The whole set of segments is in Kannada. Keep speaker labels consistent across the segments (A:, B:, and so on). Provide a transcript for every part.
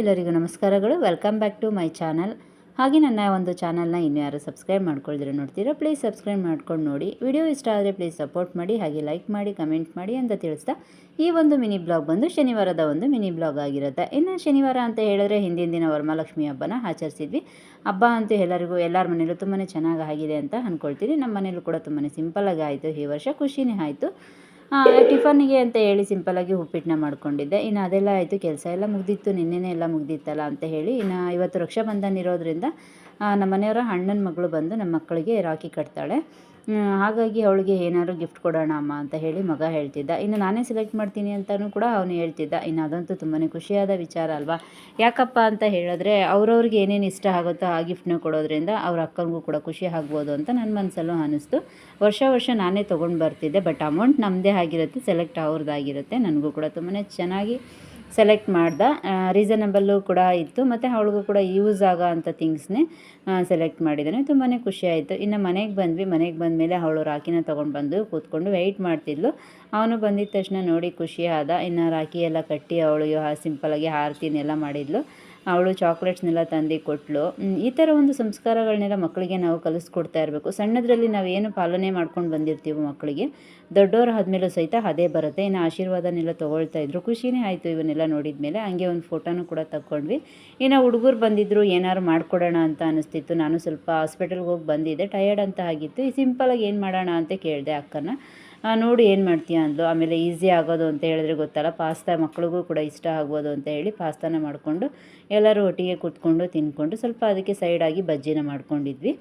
A: ಎಲ್ಲರಿಗೂ ನಮಸ್ಕಾರಗಳು. Welcome back to my channel ಹಾಗೆ ನನ್ನ ಒಂದು ಚಾನಲ್ನ ಇನ್ನೂ ಯಾರು ಸಬ್ಸ್ಕ್ರೈಬ್ ಮಾಡ್ಕೊಳ್ದಿರೋ ನೋಡ್ತೀರಾ ಪ್ಲೀಸ್ ಸಬ್ಸ್ಕ್ರೈಬ್ ಮಾಡ್ಕೊಂಡು ನೋಡಿ. ವಿಡಿಯೋ ಇಷ್ಟ ಆದರೆ ಪ್ಲೀಸ್ ಸಪೋರ್ಟ್ ಮಾಡಿ, ಹಾಗೆ ಲೈಕ್ ಮಾಡಿ ಕಮೆಂಟ್ ಮಾಡಿ ಅಂತ ತಿಳಿಸ್ತಾ ಈ ಒಂದು ಮಿನಿ ಬ್ಲಾಗ್ ಬಂದು ಶನಿವಾರದ ಒಂದು ಮಿನಿ ಬ್ಲಾಗ್ ಆಗಿರುತ್ತೆ. ಇನ್ನು ಶನಿವಾರ ಅಂತ ಹೇಳಿದ್ರೆ ಹಿಂದಿನ ದಿನ ವರಮಹಾಲಕ್ಷ್ಮಿ ಹಬ್ಬನ ಆಚರಿಸಿದ್ವಿ. ಹಬ್ಬ ಅಂತೂ ಎಲ್ಲರಿಗೂ, ಎಲ್ಲರ ಮನೇಲೂ ತುಂಬಾ ಚೆನ್ನಾಗಿ ಆಗಿದೆ ಅಂತ ಅಂದ್ಕೊಳ್ತೀನಿ ನಮ್ಮ ಮನೇಲೂ ಕೂಡ ತುಂಬಾ ಸಿಂಪಲ್ಲಾಗಿ ಆಯಿತು. ಈ ವರ್ಷ ಖುಷಿನೇ ಆಯಿತು. ಟಿಫನ್ನಿಗೆ ಅಂತ ಹೇಳಿ ಸಿಂಪಲ್ಲಾಗಿ ಉಪ್ಪಿಟ್ಟನ್ನ ಮಾಡ್ಕೊಂಡಿದ್ದೆ. ಇನ್ನು ಅದೆಲ್ಲ ಆಯಿತು, ಕೆಲಸ ಎಲ್ಲ ಮುಗ್ದಿತ್ತು, ನಿನ್ನೆನೇ ಎಲ್ಲ ಮುಗ್ದಿತ್ತಲ್ಲ ಅಂತ ಹೇಳಿ ಇನ್ನು ಇವತ್ತು ರಕ್ಷಾಬಂಧನ ಇರೋದ್ರಿಂದ ನಮ್ಮ ಮನೆಯವರ ಅಣ್ಣನ ಮಗಳು ಬಂದು ನಮ್ಮ ಮಕ್ಕಳಿಗೆ ರಾಖಿ ಕಟ್ತಾಳೆ. ಹಾಗಾಗಿ ಅವಳಿಗೆ ಏನಾದ್ರು ಗಿಫ್ಟ್ ಕೊಡೋಣ ಅಮ್ಮ ಅಂತ ಹೇಳಿ ಮಗ ಹೇಳ್ತಿದ್ದ. ಇನ್ನು ನಾನೇ ಸೆಲೆಕ್ಟ್ ಮಾಡ್ತೀನಿ ಅಂತಲೂ ಕೂಡ ಅವನು ಹೇಳ್ತಿದ್ದ. ಇನ್ನು ಅದಂತೂ ತುಂಬಾ ಖುಷಿಯಾದ ವಿಚಾರ ಅಲ್ವಾ? ಯಾಕಪ್ಪ ಅಂತ ಹೇಳಿದ್ರೆ ಅವ್ರವ್ರಿಗೆ ಏನೇನು ಇಷ್ಟ ಆಗುತ್ತೋ ಆ ಗಿಫ್ಟ್ನ ಕೊಡೋದ್ರಿಂದ ಅವ್ರ ಅಕ್ಕನಿಗೂ ಕೂಡ ಖುಷಿ ಆಗ್ಬೋದು ಅಂತ ನನ್ನ ಮನಸ್ಸಲ್ಲೂ ಅನ್ನಿಸ್ತು ವರ್ಷ ವರ್ಷ ನಾನೇ ತೊಗೊಂಡು ಬರ್ತಿದ್ದೆ ಬಟ್ ಅಮೌಂಟ್ ನಮ್ಮದೇ ಆಗಿರುತ್ತೆ ಸೆಲೆಕ್ಟ್ ಅವ್ರದ್ದಾಗಿರುತ್ತೆ ನನಗೂ ಕೂಡ ತುಂಬಾ ಚೆನ್ನಾಗಿ ಸೆಲೆಕ್ಟ್ ಮಾಡ್ದೆ. ರೀಸನಬಲ್ಲು ಕೂಡ ಇತ್ತು. ಮತ್ತು ಅವಳಿಗೂ ಕೂಡ ಯೂಸ್ ಆಗೋ ಅಂಥ ಥಿಂಗ್ಸ್ನೇ ಸೆಲೆಕ್ಟ್ ಮಾಡಿದ್ದಾನೆ ತುಂಬಾ ಖುಷಿ ಆಯಿತು. ಇನ್ನು ಮನೆಗೆ ಬಂದ್ವಿ. ಮನೆಗೆ ಬಂದಮೇಲೆ ಅವಳು ರಾಖಿನ ತೊಗೊಂಡು ಬಂದು ಕೂತ್ಕೊಂಡು ವೆಯ್ಟ್ ಮಾಡ್ತಿದ್ಲು. ಅವನು ಬಂದಿದ್ದ ತಕ್ಷಣ ನೋಡಿ ಖುಷಿ ಆದ. ಇನ್ನು ರಾಖಿ ಎಲ್ಲ ಕಟ್ಟಿ ಅವಳಿಗೆ ಸಿಂಪಲಾಗಿ ಆರತಿನೆಲ್ಲ ಮಾಡಿದ್ಲು. ಅವಳು ಚಾಕ್ಲೇಟ್ಸ್ನೆಲ್ಲ ತಂದು ಕೊಟ್ಟಳು ಈ ಥರ ಒಂದು ಸಂಸ್ಕಾರಗಳನ್ನೆಲ್ಲ ಮಕ್ಕಳಿಗೆ ನಾವು ಕಲಿಸ್ಕೊಡ್ತಾ ಇರಬೇಕು. ಸಣ್ಣದರಲ್ಲಿ ನಾವು ಏನು ಪಾಲನೆ ಮಾಡ್ಕೊಂಡು ಬಂದಿರ್ತೀವೋ ಮಕ್ಕಳಿಗೆ, ದೊಡ್ಡವರು ಆದಮೇಲೂ ಸಹಿತ ಅದೇ ಬರುತ್ತೆ. ಇನ್ನು ಆಶೀರ್ವಾದನೆಲ್ಲ ತೊಗೊಳ್ತಾ ಇದ್ರು. ಖುಷಿನೇ ಆಯಿತು ಇವನ್ನೆಲ್ಲ ನೋಡಿದ ಮೇಲೆ ಹಂಗೆ ಒಂದು ಫೋಟೋನೂ ಕೂಡ ತಗೊಂಡ್ವಿ ಇನ್ನು ಹುಡುಗರು ಬಂದಿದ್ದರು ಏನಾದ್ರು ಮಾಡ್ಕೊಡೋಣ ಅಂತ ಅನಿಸ್ತಿತ್ತು. ನಾನು ಸ್ವಲ್ಪ ಹಾಸ್ಪಿಟಲ್ಗೆ ಹೋಗಿ ಬಂದಿದ್ದೆ. ಟಯರ್ಡ್ ಅಂತ ಆಗಿತ್ತು. ಈ ಸಿಂಪಲಾಗಿ ಏನು ಮಾಡೋಣ ಅಂತ ಕೇಳಿದೆ ಅಕ್ಕನ. ನೋಡಿ ಏನು ಮಾಡ್ತೀಯ ಅಂದ್ಲು. ಆಮೇಲೆ ಈಸಿ ಆಗೋದು ಅಂತ ಹೇಳಿದ್ರೆ ಗೊತ್ತಲ್ಲ, ಪಾಸ್ತಾ ಮಕ್ಳಿಗೂ ಕೂಡ ಇಷ್ಟ ಆಗ್ಬೋದು ಅಂತ ಹೇಳಿ ಪಾಸ್ತಾನ ಮಾಡಿಕೊಂಡು ಎಲ್ಲರೂ ಒಟ್ಟಿಗೆ ಕೂತ್ಕೊಂಡು ತಿಂದ್ಕೊಂಡು ಸ್ವಲ್ಪ ಅದಕ್ಕೆ ಸೈಡಾಗಿ ಬಜ್ಜಿನ ಮಾಡ್ಕೊಂಡಿದ್ವಿ.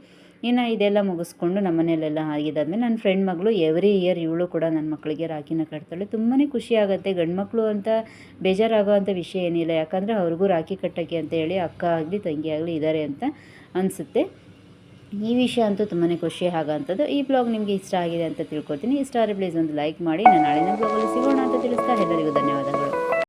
A: ಇನ್ನು ಇದೆಲ್ಲ ಮುಗಿಸ್ಕೊಂಡು ನಮ್ಮನೇಲೆಲ್ಲ ಆಗಿದ್ದಾದ್ಮೇಲೆ ನನ್ನ ಫ್ರೆಂಡ್ ಮಗಳು ಎವ್ರಿ ಇಯರ್ ಇವಳು ಕೂಡ ನನ್ನ ಮಕ್ಕಳಿಗೆ ರಾಖಿನ ಕಟ್ತಾಳೆ. ತುಂಬಾ ಖುಷಿ ಆಗುತ್ತೆ. ಗಂಡು ಮಕ್ಕಳು ಅಂತ ಬೇಜಾರಾಗೋ ಅಂಥ ವಿಷಯ ಏನಿಲ್ಲ. ಯಾಕಂದರೆ ಅವ್ರಿಗೂ ರಾಖಿ ಕಟ್ಟೋಕ್ಕೆ ಅಂತ ಹೇಳಿ ಅಕ್ಕ ಆಗಲಿ, ತಂಗಿ ಆಗಲಿ ಇದ್ದಾರೆ ಅಂತ ಅನಿಸುತ್ತೆ. ಈ ವಿಷಯ ಅಂತೂ ತುಂಬಾ ಖುಷಿ ಆಗೋಂಥದ್ದು ಈ ಬ್ಲಾಗ್ ನಿಮಗೆ ಇಷ್ಟ ಆಗಿದೆ ಅಂತ ತಿಳ್ಕೊತೀನಿ. ಇಷ್ಟ ಆದರೆ ಪ್ಲೀಸ್ ಒಂದು ಲೈಕ್ ಮಾಡಿ. ನಾನು ನಾಳಿನ ಬ್ಲಾಗಲ್ಲಿ ಸಿಗೋಣ ಅಂತ ತಿಳಿಸ್ತಾ ಎಲ್ಲರಿಗೂ ಧನ್ಯವಾದಗಳು.